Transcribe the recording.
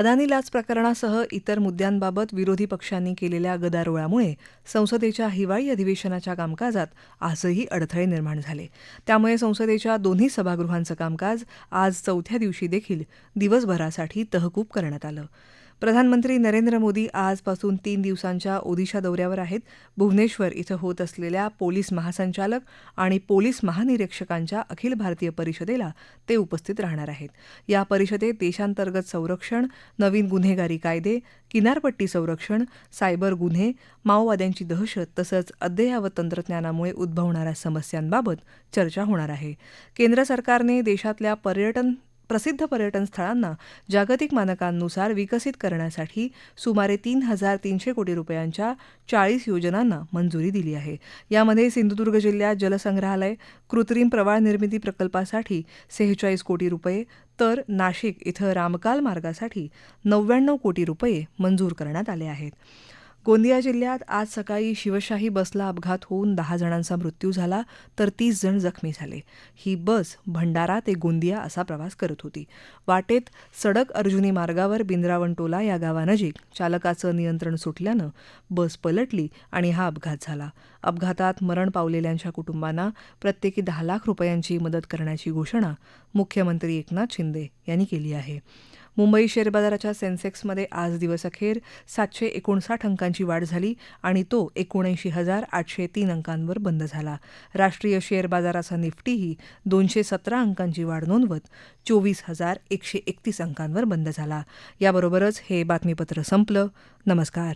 अदानी लाच प्रकरणासह इतर मुद्द्यांबाबत विरोधी पक्षांनी केलेल्या गदारोळामुळे संसदेच्या हिवाळी अधिवेशनाच्या कामकाजात आजही अडथळे निर्माण झाले. त्यामुळे संसदेच्या दोन्ही सभागृहांचं कामकाज आज चौथ्या दिवशी देखील दिवसभरासाठी तहकूब करण्यात आलं. प्रधानमंत्री नरेंद्र मोदी आजपासून तीन दिवसांच्या ओदिशा दौऱ्यावर आहेत. भुवनेश्वर इथं होत असलेल्या पोलीस महासंचालक आणि पोलीस महानिरीक्षकांच्या अखिल भारतीय परिषदेला ते उपस्थित राहणार आहेत. या परिषदेत देशांतर्गत संरक्षण नवीन गुन्हेगारी कायदे किनारपट्टी संरक्षण सायबर गुन्हे माओवाद्यांची दहशत तसंच अद्ययावत तंत्रज्ञानामुळे उद्भवणाऱ्या समस्यांबाबत चर्चा होणार आहे. केंद्र सरकारने देशातल्या पर्यटन प्रसिद्ध पर्यटन स्थळांना जागतिक मानकांनुसार विकसित करण्यासाठी सुमारे तीन हजार तीनशे कोटी रुपयांच्या चाळीस योजनांना मंजुरी दिली आहे. यामध्ये सिंधुदुर्ग जिल्ह्यात जलसंग्रहालय कृत्रिम प्रवाळ निर्मिती प्रकल्पासाठी सेहेचाळीस कोटी रुपये तर नाशिक इथं रामकाल मार्गासाठी नव्याण्णव कोटी रुपये मंजूर करण्यात आले आहेत. गोंदिया जिल्ह्यात आज सकाळी शिवशाही बसला अपघात होऊन दहा जणांचा मृत्यू झाला तर तीस जण जखमी झाले. ही बस भंडारा ते गोंदिया असा प्रवास करत होती. वाटेत सडक अर्जुनी मार्गावर बिंद्रावणटोला या गावानजीक चालकाचं नियंत्रण सुटल्यानं बस पलटली आणि हा अपघात झाला. अपघातात मरण पावलेल्यांच्या कुटुंबांना प्रत्येकी दहा लाख रुपयांची मदत करण्याची घोषणा मुख्यमंत्री एकनाथ शिंदे यांनी केली आहे. मुंबई शेअर बाजाराच्या सेन्सेक्समध्ये आज दिवसअखेर सातशे एकोणसाठ अंकांची वाढ झाली आणि तो एकोणऐंशी हजार आठशे तीन अंकांवर बंद झाला. राष्ट्रीय शेअर बाजाराचा निफ्टीही दोनशे सतरा अंकांची वाढ नोंदवत चोवीस हजार एकशे एकतीस अंकांवर बंद झाला. याबरोबरच हे बातमीपत्र संपलं. नमस्कार.